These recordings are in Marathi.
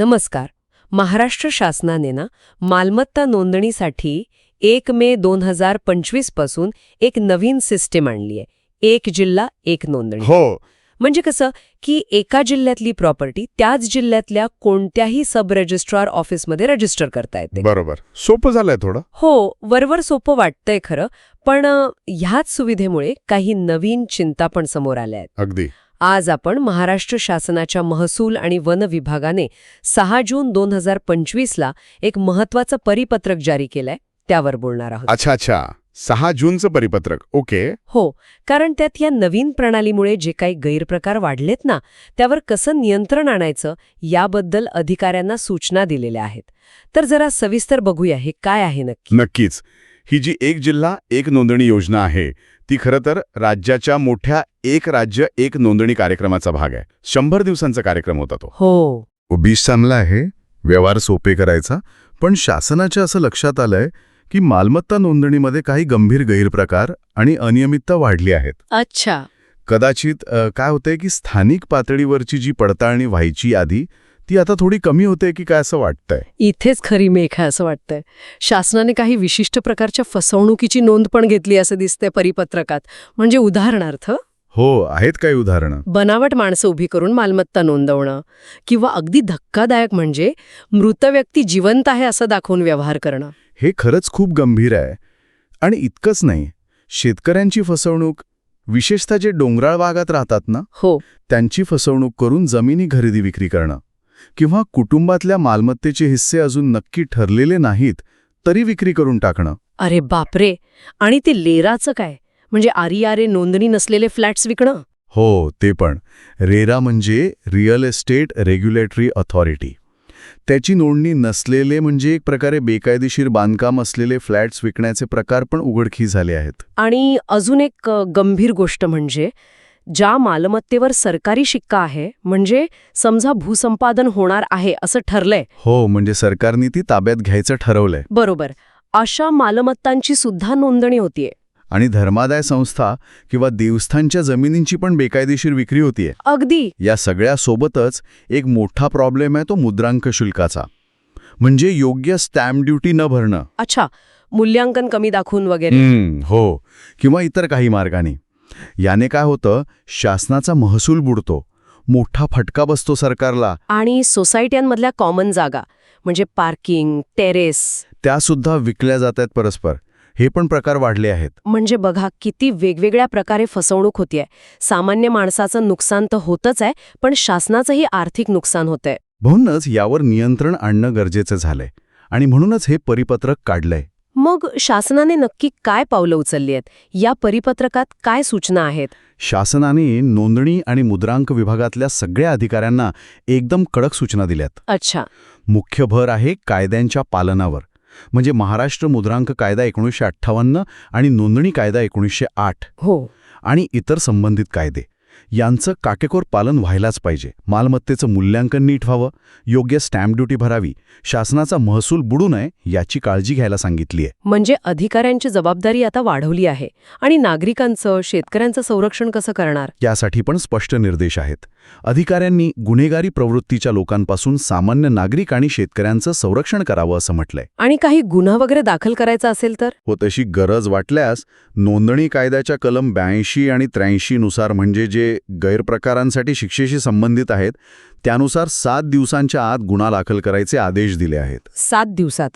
नमस्कार. महाराष्ट्र शासनाने ना मालमत्ता नोंदणीसाठी एक मे दोन हजार पंचवीसपासून एक नवीन सिस्टीम आणली आहे. एक जिल्हा एक नोंदणी. हो. म्हणजे कसं की एका जिल्ह्यातली प्रॉपर्टी त्याच जिल्ह्यातल्या कोणत्याही सब रजिस्ट्रार ऑफिसमध्ये रजिस्टर करता येते. बरोबर. सोपं झालंय थोडं. हो वरवर सोपं वाटतंय खरं पण ह्याच सुविधेमुळे काही नवीन चिंता पण समोर आल्या आहेत. अगदी. आज आपण महाराष्ट्र शासनाच्या महसूल आणि वन विभागाने सहा जून दोन हजार पंचवीसला एक महत्वाचं परिपत्रक जारी केलंय त्यावर बोलणार आहोत. अच्छा अच्छा. सहा जूनचं परिपत्रक. ओके. हो कारण त्यात या नवीन प्रणालीमुळे जे काही गैरप्रकार वाढलेत ना त्यावर कसं नियंत्रण आणायचं याबद्दल अधिकाऱ्यांना सूचना दिलेल्या आहेत. तर जरा सविस्तर बघूया हे काय आहे नक्की. नक्कीच. ही जी एक जिल्हा एक नोंदणी योजना आहे ती खरं तर राज्याच्या मोठ्या एक राज्य एक नोंदणी कार्यक्रमाचा भाग आहे. शंभर दिवसांचा कार्यक्रम होता तो. हो. उद्दिष्ट चांगला आहे व्यवहार सोपे करायचा पण शासनाच्या असं लक्षात आलंय की मालमत्ता नोंदणीमध्ये काही गंभीर गैरप्रकार आणि अनियमितता वाढली आहेत. अच्छा. कदाचित अ, काय होतंय की स्थानिक पातळीवरची जी पडताळणी व्हायची यादी ती आता थोडी कमी होते की काय असं वाटतंय? इथेच खरी मेघ आहे असं वाटतंय. शासनाने काही विशिष्ट प्रकारच्या फसवणुकीची नोंद पण घेतली असं दिसतंय परिपत्रकात. म्हणजे उदाहरणार्थ? हो आहेत काही उदाहरणं. बनावट माणसं उभी करून मालमत्ता नोंदवणं. किंवा अगदी धक्कादायक म्हणजे मृत व्यक्ती जिवंत आहे असं दाखवून व्यवहार करणं. हे खरंच खूप गंभीर आहे. आणि इतकंच नाही शेतकऱ्यांची फसवणूक विशेषतः जे डोंगराळ भागात राहतात ना हो. त्यांची फसवणूक करून जमिनी खरेदी विक्री करणं. किंवा कुटुंबातल्या मालमत्तेचे हिस्से अजून नक्की ठरलेले नाहीत तरी विक्री करून टाकणं. अरे बापरे! आणि ते लेराचं काय? म्हणजे आरे नोंदणी नसलेले फ्लॅट्स विकणं? हो ते पण. रेरा म्हणजे रिअल एस्टेट रेग्युलेटरी अथॉरिटी. त्याची नोंदणी नसलेले म्हणजे एक प्रकारे बेकायदेशीर बांधकाम असलेले फ्लॅट्स विकण्याचे प्रकार पण उघडकी झाले आहेत. आणि अजून एक गंभीर गोष्ट म्हणजे ज्या मालमत्तेवर सरकारी शिक्का आहे म्हणजे समजा भूसंपादन होणार आहे असं ठरलंय. हो म्हणजे सरकारने ती ताब्यात घ्यायचं ठरवलंय. बरोबर. अशा मालमत्तांची सुद्धा नोंदणी होतीये. आणि धर्मादाय संस्था किंवा देवस्थानच्या जमिनींची पण बेकायदेशीर विक्री होतीये. अगदी. या सगळ्यासोबतच एक मोठा प्रॉब्लेम आहे तो मुद्रांक शुल्काचा. म्हणजे योग्य स्टॅम्प ड्युटी न भरणं. अच्छा. मूल्यांकन कमी दाखवून वगैरे. हम्म, हो. किंवा इतर काही मार्गाने. याने काय होतं? शासनाचा महसूल बुडतो. मोठा फटका बसतो सरकारला. आणि सोसायट्यांमधल्या कॉमन जागा म्हणजे पार्किंग टेरेस त्यासुद्धा विकल्या जात आहेत परस्पर. हे पण प्रकार वाढले आहेत. म्हणजे बघा किती वेगवेगळ्या प्रकारे फसवणूक होतीये. सामान्य माणसाचं नुकसान तर होतच आहे पण शासनाचंही आर्थिक नुकसान होतंय. म्हणूनच यावर नियंत्रण आणणं गरजेचं झालंय. आणि म्हणूनच हे परिपत्रक काढलंय. मग शासनाने नक्की काय पावलं उचलली आहेत? या परिपत्रकात काय सूचना आहेत? शासनाने नोंदणी आणि मुद्रांक विभागातल्या सगळ्या अधिकाऱ्यांना एकदम कडक सूचना दिल्यात. अच्छा. मुख्य भर आहे कायद्यांच्या पालनावर. म्हणजे महाराष्ट्र मुद्रांक कायदा एकोणीसशे अठ्ठावन्न आणि नोंदणी कायदा एकोणीसशे आठ हो. आणि इतर संबंधित कायदे. यांचं काटेकोर पालन व्हायलाच पाहिजे. मालमत्तेचं मूल्यांकन नीट व्हावं. योग्य स्टॅम्प ड्युटी भरावी. शासनाचा महसूल बुडू नये याची काळजी घ्यायला सांगितली आहे म्हणजे अधिकाऱ्यांची जबाबदारी आता वाढवली आहे. आणि नागरिकांचं शेतकऱ्यांचं संरक्षण कसं करणार? यासाठी पण स्पष्ट निर्देश आहेत. अधिकाऱ्यांनी गुन्हेगारी प्रवृत्तीच्या लोकांपासून सामान्य नागरिक आणि शेतकऱ्यांचं संरक्षण करावं असं म्हटलंय. आणि काही गुन्हा वगैरे दाखल करायचा असेल तर? व तशी गरज वाटल्यास नोंदणी कायद्याच्या कलम ब्याऐंशी आणि त्र्याऐंशी नुसार म्हणजे जे गैरप्रकारांसाठी शिक्षेशी संबंधित आहेत त्यानुसार सात दिवसांच्या आत गुन्हा दाखल करायचे आदेश दिले आहेत. सात दिवसात?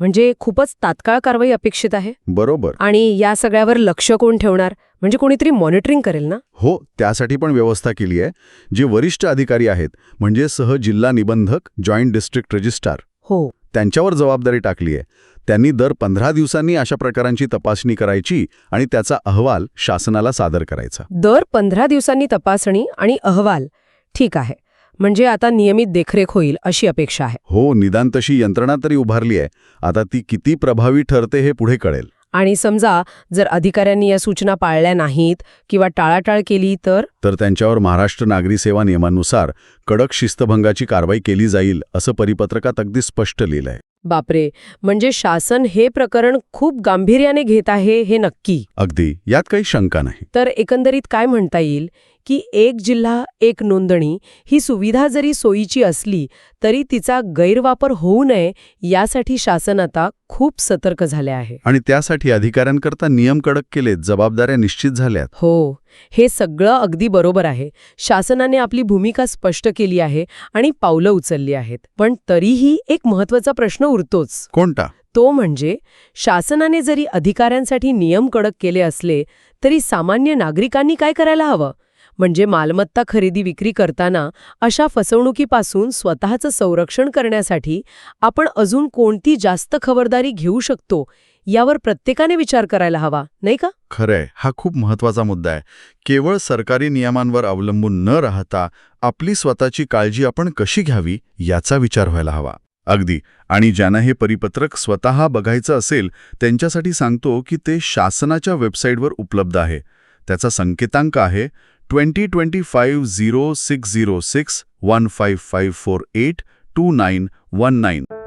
म्हणजे खूपच तात्काळ कारवाई अपेक्षित आहे? बरोबर. आणि या सगळ्यावर लक्ष कोण ठेवणार? म्हणजे कोणीतरी मॉनिटरिंग करेल ना? हो त्यासाठी पण व्यवस्था केली आहे. जे वरिष्ठ अधिकारी आहेत म्हणजे सह जिल्हा निबंधक जॉईंट डिस्ट्रिक्ट रजिस्ट्रार. हो. त्यांच्यावर जबाबदारी टाकली आहे. त्यांनी दर पंधरा दिवसांनी अशा प्रकारांची तपासणी करायची आणि त्याचा अहवाल शासनाला सादर करायचा. दर पंधरा दिवसांनी तपासणी आणि अहवाल. ठीक आहे. म्हणजे आता नियमित देखरेख होईल अशी अपेक्षा आहे. हो निदान तशी यंत्रणा तरी उभारली आहे. आता ती किती प्रभावी ठरते हे पुढे कळेल. आणि समजा जर अधिकाऱ्यांनी या सूचना पाळल्या नाहीत किंवा टाळाटाळ केली तर? तर त्यांच्यावर महाराष्ट्र नागरी सेवा नियमानुसार कडक शिस्तभंगाची कारवाई केली जाईल असं परिपत्रकात अगदी स्पष्ट लिहिलंय. बापरे! म्हणजे शासन हे प्रकरण खूप गांभीर्याने घेत आहे हे नक्की? अगदी. यात काही शंका नाही. तर एकंदरीत काय म्हणता येईल? की एक जिल्हा एक नोंदणी ही सुविधा जरी सोयीची असली तरी तिचा गैरवापर होऊ नये यासाठी शासन आता खूप सतर्क झाले आहे. आणि त्यासाठी अधिकाऱ्यांकरता नियम कडक केलेत जबाबदाऱ्या निश्चित झाल्यात. हो हे सगळं अगदी बरोबर आहे. शासनाने आपली भूमिका स्पष्ट केली आहे आणि पावलं उचलली आहेत. पण तरीही एक महत्त्वाचा प्रश्न उरतोच. कोणता? तो म्हणजे शासनाने जरी अधिकाऱ्यांसाठी नियम कडक केले असले तरी सामान्य नागरिकांनी काय करायला हवं? म्हणजे मालमत्ता खरेदी विक्री करताना अशा फसवणुकीपासून स्वतःचं संरक्षण करण्यासाठी आपण अजून कोणती जास्त खबरदारी घेऊ शकतो यावर प्रत्येकाने विचार करायला हवा नाही का? खरंय. हा खूप महत्त्वाचा मुद्दा आहे. केवळ सरकारी नियमांवर अवलंबून न राहता आपली स्वतःची काळजी आपण कशी घ्यावी याचा विचार व्हायला हवा. अगदी. आणि ज्यांना हे परिपत्रक स्वतः बघायचं असेल त्यांच्यासाठी सांगतो की ते शासनाच्या वेबसाईटवर उपलब्ध आहे. त्याचा संकेतांक आहे 2025 0606 1554829